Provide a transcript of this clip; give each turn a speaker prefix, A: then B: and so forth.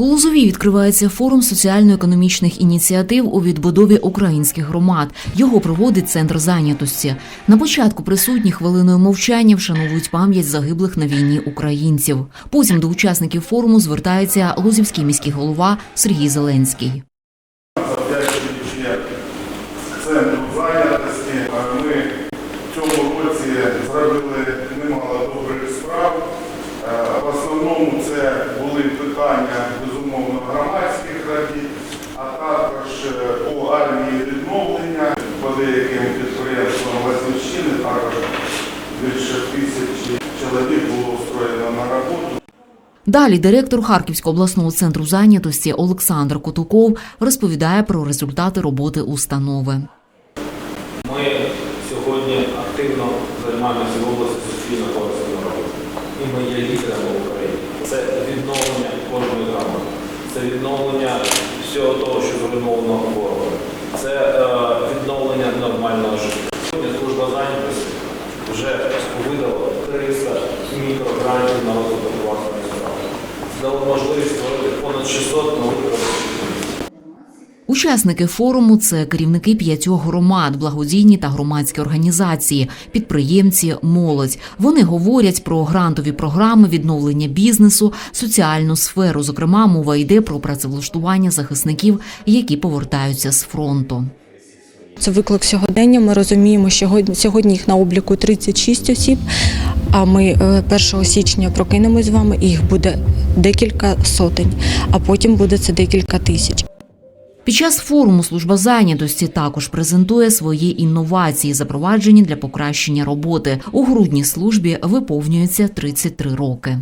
A: У Лозовій відкривається форум соціально-економічних ініціатив у відбудові українських громад. Його проводить центр зайнятості. На початку присутні хвилиною мовчання вшановують пам'ять загиблих на війні українців. Потім до учасників форуму звертається лозівський міський голова Сергій Зеленський.
B: центру зайнятості, ми в цьому році зробили немало добрих справ. В основному це були питання безумовно громадських робіт, а також е, по армії відновлення, по деяким підприємствам Лазівщини також більше тисячі чоловік було устроєно на роботу.
A: Далі директор Харківського обласного центру зайнятості Олександр Кутуков розповідає про результати роботи установи.
C: Ми сьогодні активно займаємося в області суспільно корисними роботами. І ми є лідерами в Україні. Це відновлення кожної громади. Це відновлення всього того, що зруйновано ворогом. Це е, відновлення нормального життя. Сьогодні служба зайнятості вже видала 300 мікрогрантів на розвиток власної справи. Дало можливість створити понад 600 нових місць.
A: Учасники форуму це керівники п'ятьох громад, благодійні та громадські організації, підприємці, молодь. Вони говорять про грантові програми відновлення бізнесу, соціальну сферу. Зокрема, мова йде про працевлаштування захисників, які повертаються з фронту.
D: Це виклик сьогодення. Ми розуміємо, що сьогодні- їх на обліку 36 осіб. А ми е, 1 січня прокинемось з вами, і їх буде декілька сотень, а потім буде це декілька тисяч.
A: Під час форуму служба зайнятості також презентує свої інновації, запроваджені для покращення роботи. У грудні службі виповнюється 33 роки.